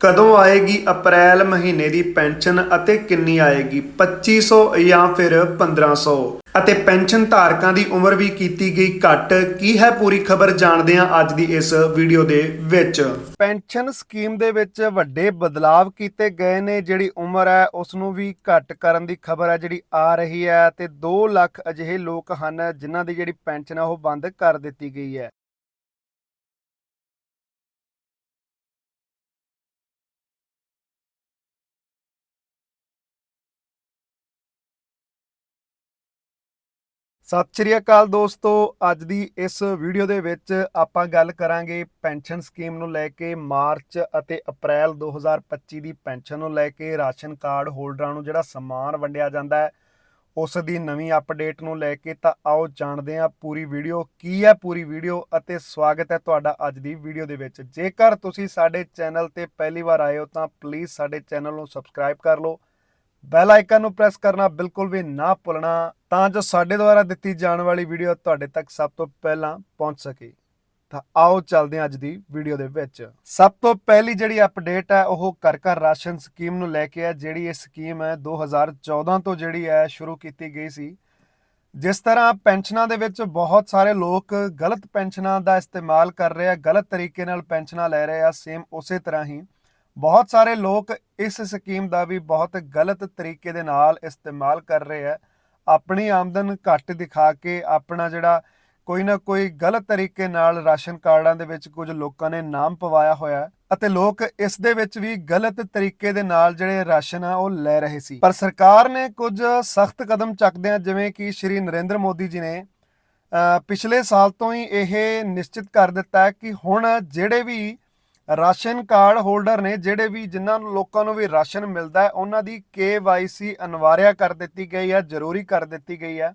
ਕਦੋਂ ਆਏਗੀ ਅਪ੍ਰੈਲ ਮਹੀਨੇ ਦੀ ਪੈਨਸ਼ਨ ਅਤੇ ਕਿੰਨੀ ਆਏਗੀ? 2500 ਜਾਂ ਫਿਰ 1500 ਅਤੇ ਪੈਨਸ਼ਨ ਧਾਰਕਾਂ ਦੀ ਉਮਰ ਵੀ ਕੀਤੀ ਗਈ ਘੱਟ, ਕੀ ਹੈ ਪੂਰੀ ਖਬਰ ਜਾਣਦੇ ਹਾਂ ਅੱਜ ਦੀ ਇਸ ਵੀਡੀਓ ਦੇ ਵਿੱਚ? ਪੈਨਸ਼ਨ ਸਕੀਮ ਦੇ ਵਿੱਚ ਵੱਡੇ ਬਦਲਾਵ ਕੀਤੇ ਗਏ ਨੇ, ਜਿਹੜੀ ਉਮਰ ਹੈ ਉਸ ਨੂੰ ਵੀ ਘੱਟ ਕਰਨ ਦੀ ਖਬਰ ਹੈ, ਜਿਹੜੀ ਆ ਰਹੀ ਹੈ, ਤੇ 2 ਲੱਖ ਅਜਿਹੇ ਲੋਕ ਹਨ ਜਿਨ੍ਹਾਂ ਦੀ ਜਿਹੜੀ ਪੈਨਸ਼ਨ ਹੈ ਉਹ ਬੰਦ ਕਰ ਦਿੱਤੀ ਗਈ ਹੈ। ਸਤਿ ਸ਼੍ਰੀ ਅਕਾਲ ਦੋਸਤੋ, ਅੱਜ ਦੀ ਇਸ ਵੀਡੀਓ ਦੇ ਵਿੱਚ ਆਪਾਂ ਗੱਲ ਕਰਾਂਗੇ ਪੈਨਸ਼ਨ ਸਕੀਮ ਨੂੰ ਲੈ ਕੇ ਮਾਰਚ ਅਤੇ ਅਪ੍ਰੈਲ 2025 ਦੀ ਪੈਨਸ਼ਨ ਨੂੰ ਲੈ ਕੇ ਰਾਸ਼ਨ ਕਾਰਡ ਹੋਲਡਰਾਂ ਨੂੰ ਜਿਹੜਾ ਸਮਾਨ ਵੰਡਿਆ ਜਾਂਦਾ ਹੈ, ਉਸ ਦੀ ਨਵੀਂ ਅਪਡੇਟ ਨੂੰ ਲੈ ਕੇ ਤਾਂ ਆਓ ਜਾਣਦੇ ਹਾਂ ਪੂਰੀ ਵੀਡੀਓ, ਕੀ ਹੈ ਪੂਰੀ ਵੀਡੀਓ ਅਤੇ ਸਵਾਗਤ ਹੈ ਤੁਹਾਡਾ ਅੱਜ ਦੀ ਵੀਡੀਓ ਦੇ ਵਿੱਚ। ਜੇਕਰ ਤੁਸੀਂ ਸਾਡੇ ਚੈਨਲ ਤੇ ਪਹਿਲੀ ਵਾਰ ਆਏ ਹੋ ਤਾਂ ਪਲੀਜ਼ ਸਾਡੇ ਚੈਨਲ ਨੂੰ ਸਬਸਕ੍ਰਾਈਬ ਕਰ ਲਓ ਬੈਲ ਆਈਕਨ ਨੂੰ ਪ੍ਰੈਸ ਕਰਨਾ ਬਿਲਕੁਲ ਵੀ ਨਾ ਭੁੱਲਣਾ, ਤਾਂ ਜੋ ਸਾਡੇ ਦੁਆਰਾ ਦਿੱਤੀ ਜਾਣ ਵਾਲੀ ਵੀਡੀਓ ਤੁਹਾਡੇ ਤੱਕ ਸਭ ਤੋਂ ਪਹਿਲਾਂ ਪਹੁੰਚ ਸਕੇ। ਤਾਂ ਆਓ ਚੱਲਦੇ ਹਾਂ ਅੱਜ ਦੀ ਵੀਡੀਓ ਦੇ ਵਿੱਚ। ਸਭ ਤੋਂ ਪਹਿਲੀ ਜਿਹੜੀ ਅਪਡੇਟ ਹੈ, ਉਹ ਘਰ ਘਰ ਰਾਸ਼ਨ ਸਕੀਮ ਨੂੰ ਲੈ ਕੇ ਹੈ, ਜਿਹੜੀ ਇਹ ਸਕੀਮ ਹੈ 2014 ਤੋਂ ਜਿਹੜੀ ਹੈ, ਸ਼ੁਰੂ ਕੀਤੀ ਗਈ ਸੀ। ਜਿਸ ਤਰ੍ਹਾਂ ਪੈਨਸ਼ਨਾਂ ਦੇ ਵਿੱਚ ਬਹੁਤ ਸਾਰੇ ਲੋਕ ਗਲਤ ਪੈਨਸ਼ਨਾਂ ਦਾ ਇਸਤੇਮਾਲ ਕਰ ਰਹੇ ਆ, ਗਲਤ ਤਰੀਕੇ ਨਾਲ ਪੈਨਸ਼ਨਾਂ ਲੈ ਰਹੇ ਆ ਸੇਮ ਉਸੇ ਤਰ੍ਹਾਂ ਹੀ ਬਹੁਤ ਸਾਰੇ ਲੋਕ ਇਸ ਸਕੀਮ ਦਾ ਵੀ ਬਹੁਤ ਗਲਤ ਤਰੀਕੇ ਦੇ ਨਾਲ ਇਸਤੇਮਾਲ ਕਰ ਰਹੇ ਆ। ਆਪਣੀ ਆਮਦਨ ਘੱਟ ਦਿਖਾ ਕੇ ਆਪਣਾ ਜਿਹੜਾ ਕੋਈ ਨਾ ਕੋਈ ਗਲਤ ਤਰੀਕੇ ਨਾਲ ਰਾਸ਼ਨ ਕਾਰਡਾਂ ਦੇ ਵਿੱਚ ਕੁਝ ਲੋਕਾਂ ਨੇ ਨਾਮ ਪਵਾਇਆ ਹੋਇਆ ਅਤੇ ਲੋਕ ਇਸ ਦੇ ਵਿੱਚ ਵੀ ਗਲਤ ਤਰੀਕੇ ਦੇ ਨਾਲ ਜਿਹੜੇ ਰਾਸ਼ਨ ਆ ਉਹ ਲੈ ਰਹੇ ਸੀ। ਪਰ ਸਰਕਾਰ ਨੇ ਕੁਝ ਸਖਤ ਕਦਮ ਚੱਕਦਿਆਂ ਜਿਵੇਂ ਕਿ ਸ਼੍ਰੀ ਨਰਿੰਦਰ ਮੋਦੀ ਜੀ ਨੇ ਪਿਛਲੇ ਸਾਲ ਤੋਂ ਹੀ ਇਹ ਨਿਸ਼ਚਿਤ ਕਰ ਦਿੱਤਾ ਕਿ ਹੁਣ ਜਿਹੜੇ ਵੀ ਰਾਸ਼ਨ ਕਾਰਡ ਹੋਲਡਰ ਨੇ ਜਿਹੜੇ ਵੀ ਜਿਨ੍ਹਾਂ ਨੂੰ ਲੋਕਾਂ ਨੂੰ ਵੀ ਰਾਸ਼ਨ ਮਿਲਦਾ ਹੈ, ਉਹਨਾਂ ਦੀ KYC ਅਨਿਵਾਰਿਆ ਕਰ ਦਿੱਤੀ ਗਈ ਹੈ, ਜ਼ਰੂਰੀ ਕਰ ਦਿੱਤੀ ਗਈ ਹੈ।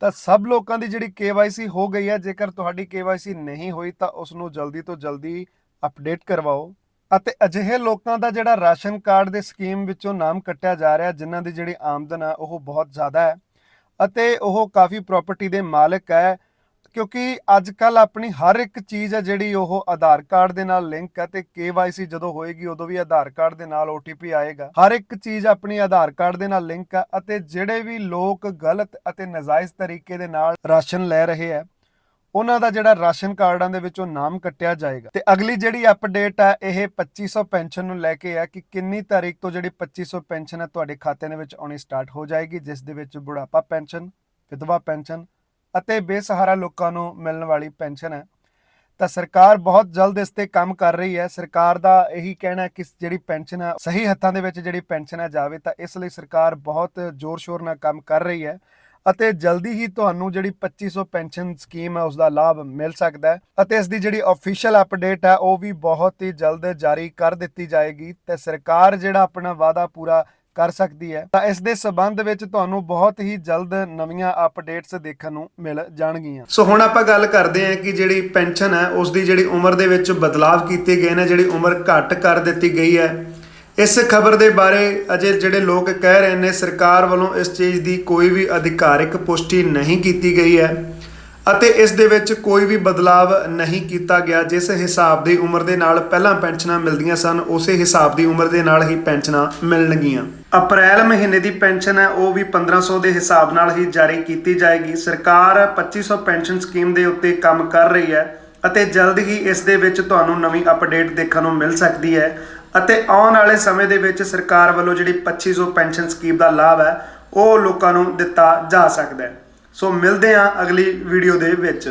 ਤਾਂ ਸਭ ਲੋਕਾਂ ਦੀ ਜਿਹੜੀ KYC ਹੋ ਗਈ ਹੈ, ਜੇਕਰ ਤੁਹਾਡੀ KYC ਨਹੀਂ ਹੋਈ ਤਾਂ ਉਸ ਨੂੰ ਜਲਦੀ ਤੋਂ ਜਲਦੀ ਅਪਡੇਟ ਕਰਵਾਓ। ਅਤੇ ਅਜਿਹੇ ਲੋਕਾਂ ਦਾ ਜਿਹੜਾ ਰਾਸ਼ਨ ਕਾਰਡ ਦੇ ਸਕੀਮ ਵਿੱਚੋਂ ਨਾਮ ਕੱਟਿਆ ਜਾ ਰਿਹਾ, ਜਿਨ੍ਹਾਂ ਦੀ ਜਿਹੜੀ ਆਮਦਨ ਆ ਉਹ ਬਹੁਤ ਜ਼ਿਆਦਾ ਹੈ। ਅਤੇ ਉਹ ਕਾਫੀ ਪ੍ਰਾਪਰਟੀ ਦੇ ਮਾਲਕ ਹੈ ਕਿਉਂਕਿ ਅੱਜ ਕੱਲ ਆਪਣੀ ਹਰ ਇੱਕ ਚੀਜ਼ ਹੈ ਜਿਹੜੀ ਉਹ ਆਧਾਰ ਕਾਰਡ ਦੇ ਨਾਲ ਲਿੰਕ ਹੈ ਤੇ KYC ਜਦੋਂ ਹੋਏਗੀ ਉਦੋਂ ਵੀ ਆਧਾਰ ਕਾਰਡ ਦੇ ਨਾਲ OTP ਆਏਗਾ। ਹਰ ਇੱਕ ਚੀਜ਼ ਆਪਣੀ ਆਧਾਰ ਕਾਰਡ ਦੇ ਨਾਲ ਲਿੰਕ ਹੈ ਅਤੇ ਜਿਹੜੇ ਵੀ ਲੋਕ ਗਲਤ ਅਤੇ ਨਜਾਇਜ਼ ਤਰੀਕੇ ਦੇ ਨਾਲ ਰਾਸ਼ਨ ਲੈ ਰਹੇ ਹੈ, ਉਹਨਾਂ ਦਾ ਜਿਹੜਾ ਰਾਸ਼ਨ ਕਾਰਡਾਂ ਦੇ ਵਿੱਚੋਂ ਨਾਮ ਕੱਟਿਆ ਜਾਏਗਾ। ਤੇ ਅਗਲੀ ਜਿਹੜੀ ਅਪਡੇਟ ਆ ਇਹ 2500 ਪੈਨਸ਼ਨ ਨੂੰ ਲੈ ਕੇ ਆ ਕਿ ਕਿੰਨੀ ਤਾਰੀਖ ਤੋਂ ਜਿਹੜੀ 2500 ਪੈਨਸ਼ਨ ਹੈ ਤੁਹਾਡੇ ਖਾਤੇ ਦੇ ਵਿੱਚ ਆਉਣੀ ਸਟਾਰਟ ਹੋ ਜਾਏਗੀ, ਜਿਸ ਦੇ ਵਿੱਚ ਬੁਢਾਪਾ ਪੈਨਸ਼ਨ, ਵਿਧਵਾ ਪੈਨਸ਼ਨ ਅਤੇ ਬੇਸਹਾਰਾ ਲੋਕਾਂ ਨੂੰ ਮਿਲਣ ਵਾਲੀ ਪੈਨਸ਼ਨ ਹੈ। ਤਾਂ ਸਰਕਾਰ ਬਹੁਤ ਜਲਦ ਇਸ ਤੇ ਕੰਮ ਕਰ ਰਹੀ ਹੈ। ਸਰਕਾਰ ਦਾ ਇਹੀ ਕਹਿਣਾ ਕਿ ਜਿਹੜੀ ਪੈਨਸ਼ਨ ਹੈ, ਸਹੀ ਹੱਥਾਂ ਦੇ ਵਿੱਚ ਜਿਹੜੀ ਪੈਨਸ਼ਨ ਹੈ ਜਾਵੇ, ਤਾਂ ਇਸ ਲਈ ਸਰਕਾਰ ਬਹੁਤ ਜ਼ੋਰ ਸ਼ੋਰ ਨਾਲ ਕੰਮ ਕਰ ਰਹੀ ਹੈ ਅਤੇ ਜਲਦੀ ਹੀ ਤੁਹਾਨੂੰ ਜਿਹੜੀ 2500 ਪੈਨਸ਼ਨ ਸਕੀਮ ਹੈ ਉਸ ਦਾ ਲਾਭ ਮਿਲ ਸਕਦਾ ਹੈ ਅਤੇ ਇਸ ਦੀ ਜਿਹੜੀ ਅਫੀਸ਼ੀਅਲ ਅਪਡੇਟ ਹੈ, ਉਹ ਵੀ ਬਹੁਤ ਹੀ ਜਲਦ ਜਾਰੀ ਕਰ ਦਿੱਤੀ ਜਾਏਗੀ। ਤੇ ਸਰਕਾਰ ਜਿਹੜਾ ਆਪਣਾ ਵਾਅਦਾ ਪੂਰਾ ਕਰ ਸਕਦੀ ਹੈ, ਤਾਂ ਇਸ ਦੇ ਸਬੰਧ ਵਿੱਚ ਤੁਹਾਨੂੰ ਬਹੁਤ ਹੀ ਜਲਦ ਨਵੀਆਂ ਅਪਡੇਟਸ ਦੇਖਣ ਨੂੰ ਮਿਲ ਜਾਣਗੀਆਂ। ਸੋ ਹੁਣ ਆਪਾਂ ਗੱਲ ਕਰਦੇ ਹਾਂ ਕਿ ਜਿਹੜੀ ਪੈਨਸ਼ਨ ਹੈ ਉਸ ਦੀ ਜਿਹੜੀ ਉਮਰ ਦੇ ਵਿੱਚ ਬਦਲਾਅ ਕੀਤੇ ਗਏ ਨੇ, ਜਿਹੜੀ ਉਮਰ ਘੱਟ ਕਰ ਦਿੱਤੀ ਗਈ ਹੈ। ਇਸ ਖਬਰ ਦੇ ਬਾਰੇ ਅਜੇ ਜਿਹੜੇ ਲੋਕ ਕਹਿ ਰਹੇ ਨੇ, ਸਰਕਾਰ ਵੱਲੋਂ ਇਸ ਚੀਜ਼ ਦੀ ਕੋਈ ਵੀ ਅਧਿਕਾਰਿਕ ਪੁਸ਼ਟੀ ਨਹੀਂ ਕੀਤੀ ਗਈ ਹੈ। ਅਤੇ ਇਸ ਦੇ ਵਿੱਚ ਕੋਈ ਵੀ ਬਦਲਾਵ ਨਹੀਂ ਕੀਤਾ ਗਿਆ। ਜਿਸ ਹਿਸਾਬ ਦੀ ਉਮਰ ਦੇ ਨਾਲ ਪਹਿਲਾਂ ਪੈਨਸ਼ਨਾਂ ਮਿਲਦੀਆਂ ਸਨ, ਉਸੇ ਹਿਸਾਬ ਦੀ ਉਮਰ ਦੇ ਨਾਲ ਹੀ ਪੈਨਸ਼ਨਾਂ ਮਿਲਣਗੀਆਂ। ਅਪ੍ਰੈਲ ਮਹੀਨੇ ਦੀ ਪੈਨਸ਼ਨ ਹੈ, ਉਹ ਵੀ 1500 ਦੇ ਹਿਸਾਬ ਨਾਲ ਹੀ ਜਾਰੀ ਕੀਤੀ ਜਾਏਗੀ। ਸਰਕਾਰ 2500 ਪੈਨਸ਼ਨ ਸਕੀਮ ਦੇ ਉੱਤੇ ਕੰਮ ਕਰ ਰਹੀ ਹੈ ਅਤੇ ਜਲਦ ਹੀ ਇਸ ਦੇ ਵਿੱਚ ਤੁਹਾਨੂੰ ਨਵੀਂ ਅਪਡੇਟ ਦੇਖਣ ਨੂੰ ਮਿਲ ਸਕਦੀ ਹੈ ਅਤੇ ਆਉਣ ਵਾਲੇ ਸਮੇਂ ਦੇ ਵਿੱਚ ਸਰਕਾਰ ਵੱਲੋਂ ਜਿਹੜੀ 2500 ਪੈਨਸ਼ਨ ਸਕੀਮ ਦਾ ਲਾਭ ਹੈ, ਉਹ ਲੋਕਾਂ ਨੂੰ ਦਿੱਤਾ ਜਾ ਸਕਦਾ ਹੈ। ਸੋ ਮਿਲਦੇ ਹਾਂ ਅਗਲੀ ਵੀਡੀਓ ਦੇ ਵਿੱਚ।